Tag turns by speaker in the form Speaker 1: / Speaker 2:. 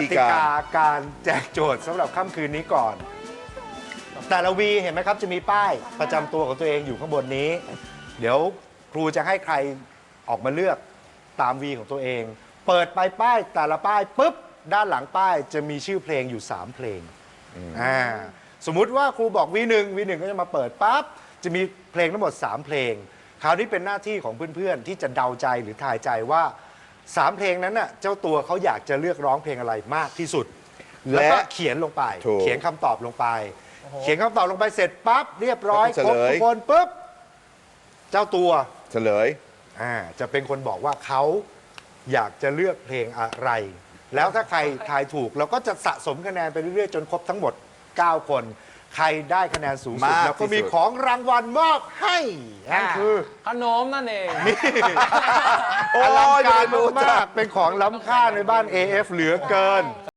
Speaker 1: กติกาการแจกโจทย์สำหรับค่ำคืนนี้ก่อน แต่ละวีเห็นไหมครับจะมีป้ายประจำตัวของตัวเองอยู่ข้างบนนี้ เดี๋ยวครูจะให้ใครออกมาเลือกตามวีของตัวเอง เปิดไปป้ายแต่ละป้ายปุ๊บด้านหลังป้ายจะมีชื่อเพลงอยู่ 3 เพลงอ่าสมมุติว่าครูบอกวีหนึ่งวีหนึ่งก็จะมาเปิดปั๊บจะมีเพลงทั้งหมด 3 เพลง คราวนี้เป็นหน้าที่ของเพื่อนๆ ที่จะเดาใจหรือทายใจว่า 3เพลงนั้นน่ะเจ้าตัวเขาอยากจะเลือกร้องเพลงอะไรมากที่สุด แล้วก็
Speaker 2: และ
Speaker 1: เขียนลงไป
Speaker 2: ถูก
Speaker 1: เขียนคำตอบลงไป เขียนคำตอบลงไปเสร็จปั๊บเรียบร้อย
Speaker 2: แล้ว
Speaker 1: คร
Speaker 2: ก็
Speaker 1: บ
Speaker 2: เฉลย
Speaker 1: ทุกคนปุ๊บเจ้าตัว
Speaker 2: เฉลย
Speaker 1: อ่าจะเป็นคนบอกว่าเขาอยากจะเลือกเพลงอะไร แล้วถ้าใครทายถูกเราก็จะสะสมคะแนนไปเรื่อยๆจนครบทั้งหมด 9 คน ใครได้คะแนนสูงสุด
Speaker 2: มาก
Speaker 1: แล้วก็
Speaker 2: ที่สุด
Speaker 1: มีของรางวัลมอบให้นั่นคือ
Speaker 3: ขนมนั่นเอง
Speaker 2: โอ้
Speaker 1: อลัง
Speaker 2: ย
Speaker 1: การ
Speaker 2: ไม่รู้จั
Speaker 1: มากกๆเป็นของล้ำค่าในบ้าน AF เหลือเกิน